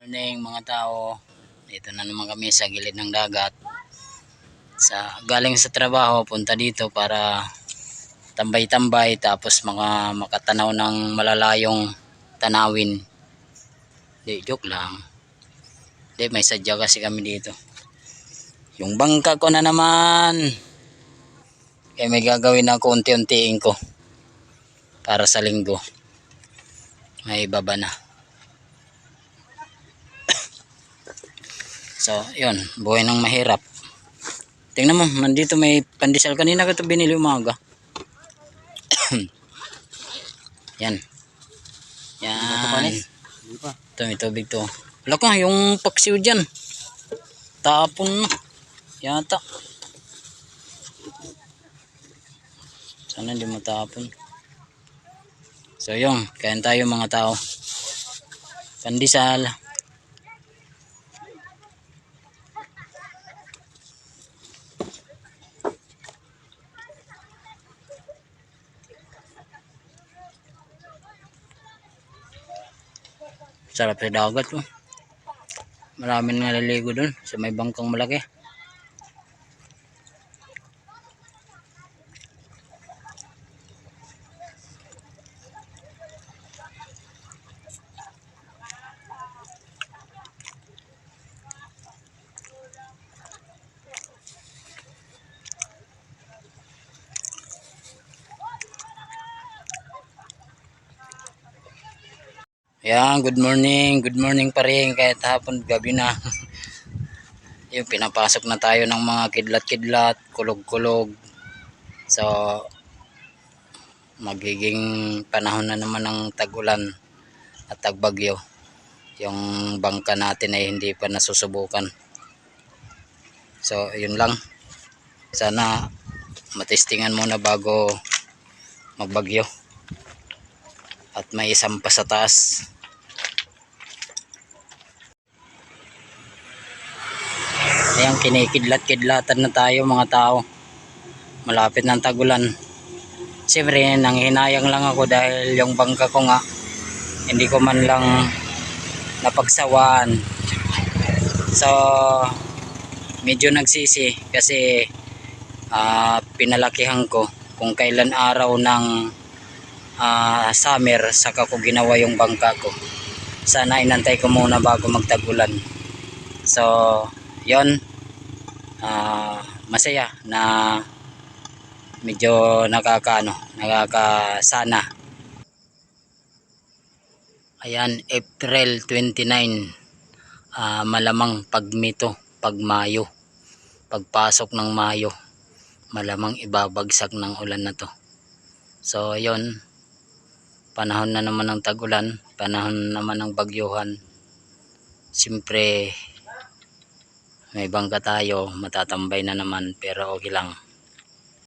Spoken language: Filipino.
Morning mga tao. Dito na naman kami sa gilid ng dagat. Sa galing sa trabaho punta dito para tambay-tambay tapos mga makatanaw ng malalayong tanawin. Di joke lang. Di may sadya kasi kami dito. Yung bangka ko na naman. Kaya may gagawin ako unti-untiin ko. Para sa linggo. May baba na. So, yun. Buhay ng mahirap. Tingnan mo, nandito may pandesal. Kanina ko ito binili umaga. Yan. Yan. Ito, may tubig to. Wala ka, yung paksiw dyan. Tapon na. Yata. Sana hindi matapon. So, yun. Kain tayo mga tao. Pandesal. Sarap sa dagat oh. Maraming naliligo dun sa may bangkang malaki. Yan, good morning. Good morning pa rin kahit hapon, gabi na. yung pinapasok na tayo ng mga kidlat-kidlat, kulog-kulog. So, magiging panahon na naman ng tag-ulan at tagbagyo. Yung bangka natin ay hindi pa nasusubukan. So, yun lang. Sana matestingan muna bago magbagyo at may isang pa sa taas. Ayan, kinikidlat-kidlatan na tayo mga tao. Malapit ng tagulan. Siyempre, nanghinayang lang ako dahil yung bangka ko nga, hindi ko man lang napagsawaan. So, medyo nagsisi kasi ah, pinalakihan ko kung kailan araw ng ah, summer saka ko ginawa yung bangka ko. Sana inantay ko muna bago magtagulan. So yon ah, masaya na medyo nakakaano nakakasana. Ayan April 29 ah, malamang pagmito pag Mayo pagpasok ng Mayo malamang ibabagsak ng ulan na to. So yon panahon na naman ng tag-ulan, panahon naman ng bagyuhan. Siyempre, may bangka tayo, matatambay na naman, pero okay lang.